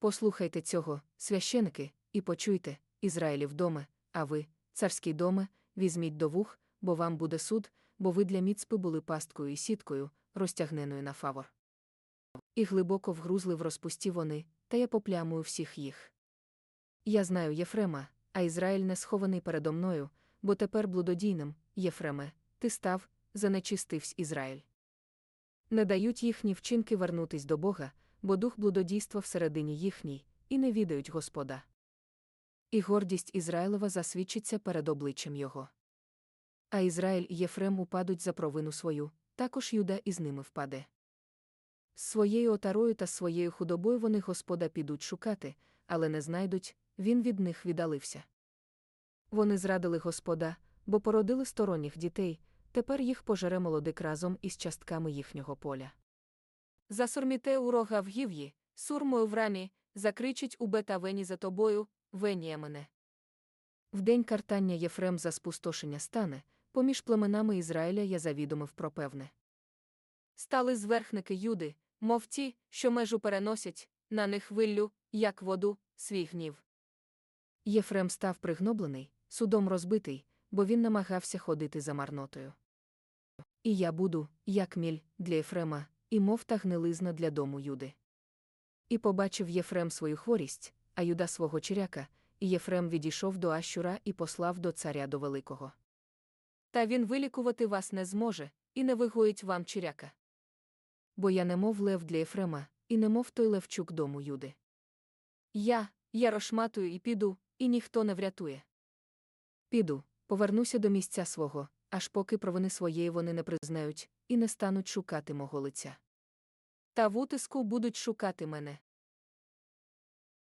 Послухайте цього, священики, і почуйте, Ізраїлів доме, а ви, царський доме, візьміть до вух, бо вам буде суд, бо ви для міцпи були пасткою і сіткою, розтягненою на фавор. І глибоко вгрузли в розпусті вони, та я поплямую всіх їх. Я знаю Єфрема, а Ізраїль не схований передо мною, бо тепер блудодійним, Єфреме, ти став, занечистивсь Ізраїль. Не дають їхні вчинки вернутись до Бога, бо дух блудодійства всередині їхній, і не відають Господа. І гордість Ізраїлова засвідчиться перед обличчям його. А Ізраїль і Єфрем упадуть за провину свою, також Юда із ними впаде. З своєю отарою та своєю худобою вони Господа підуть шукати, але не знайдуть, він від них віддалився. Вони зрадили Господа, бо породили сторонніх дітей, тепер їх пожере молодик разом із частками їхнього поля. Засурміте у рога в гів'ї, сурмою в рамі, закричить у бета-вені за тобою, веніє мене. В день картання Єфрем за спустошення стане, поміж племенами Ізраїля я завідомив про певне. Стали зверхники юди, мов ті, що межу переносять, на них виллю, як воду, свій гнів. Єфрем став пригноблений, судом розбитий, бо він намагався ходити за марнотою. І я буду, як міль, для Єфрема, і мов та гнилизна для дому Юди. І побачив Єфрем свою хворість, а Юда свого черяка, і Єфрем відійшов до Ащура і послав до царя до Великого. Та він вилікувати вас не зможе, і не вигоїть вам черяка. Бо я не мов лев для Єфрема, і не мов той левчук дому Юди. Я, я розшматую і піду, і ніхто не врятує. Піду, повернуся до місця свого, аж поки провини своєї вони не признають, і не стануть шукати мого лиця. Та в утиску будуть шукати мене.